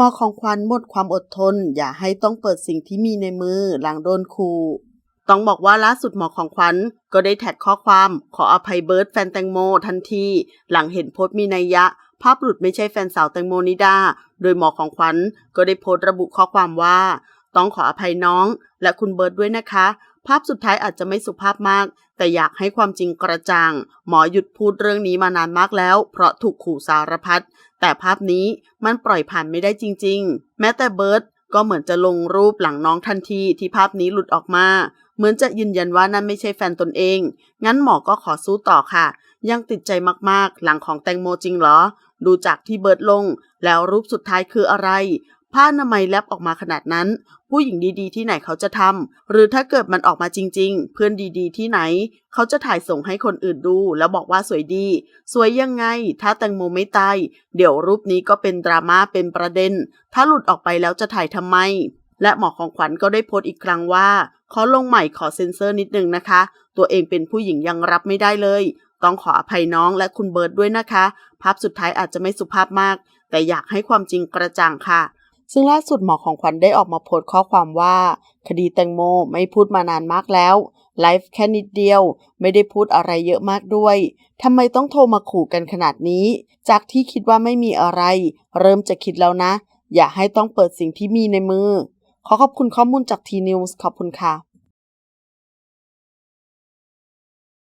หมอของขวัญหมดความอดทน อย่าให้ต้องเปิดสิ่งที่มีในมือหลังโดนขู่ต้องบอกว่าล่าสุดหมอของขวัญก็ได้แท็กข้อความขออภัยเบิร์ดแฟนแตงโมทันที หลังเห็นโพสต์มีนัยยะ ภาพหลุดไม่ใช่แฟนสาวแตงโมนิดา โดยหมอของขวัญก็ได้โพสต์ระบุข้อความว่า ต้องขออภัยน้อง และคุณเบิร์ดด้วยนะคะ ภาพสุดท้ายอาจจะไม่สุภาพมาก แต่อยากให้ความจริงกระจ่าง หมอหยุดพูดเรื่องนี้มานานมากแล้ว เพราะถูกขู่สารพัด แต่ภาพนี้มันปล่อยผ่านไม่ได้จริง ๆ แม้แต่เบิร์ตก็เหมือนจะลงรูปหลังน้องทันทีที่ภาพนี้หลุดออกมา เหมือนจะยืนยันว่านั่นไม่ใช่แฟนตนเอง งั้นหมอก็ขอสู้ต่อค่ะ ยังติดใจมากๆ หลังของแตงโมจริงเหรอ ดูจากที่เบิร์ดลง แล้วรูปสุดท้ายคืออะไร ผ้าอนามัยแลบออกมาขนาดนั้น ผู้หญิงดีๆ ที่ไหนเขาจะทำหรือถ้าเกิดมันออกมาจริง ๆ เพื่อนดีๆ ที่ไหน เขาจะถ่ายส่งให้คนอื่นดู แล้วบอกว่าสวยดี สวยยังไง ถ้าแตงโมไม่ตายเดี๋ยวรูปนี้ก็เป็นดราม่าเป็นประเด็น ถ้าหลุดออกไปแล้วจะถ่ายทำไม และหมอของขวัญก็ได้โพสต์อีกครั้งว่า ขอลงใหม่ขอเซ็นเซอร์นิดนึงนะคะ ตัวเองเป็นผู้หญิงยังรับไม่ได้เลยต้องขออภัยน้องและคุณเบิร์ดด้วยนะคะ ภาพสุดท้ายอาจจะไม่สุภาพมาก แต่อยากให้ความจริงกระจ่างค่ะ ซึ่งล่าสุดหมอของขวัญได้ออกมาโพสต์ข้อความว่า คดีแตงโมไม่พูดมานานมากแล้วไลฟ์แค่นิดเดียว ไม่ได้พูดอะไรเยอะมากด้วยทำไมต้องโทรมาขู่กันขนาดนี้ จากที่คิดว่าไม่มีอะไร เริ่มจะคิดแล้วนะ อย่าให้ต้องเปิดสิ่งที่มีในมือ ขอขอบคุณข้อมูลจากทีนิวส์ขอบคุณค่ะ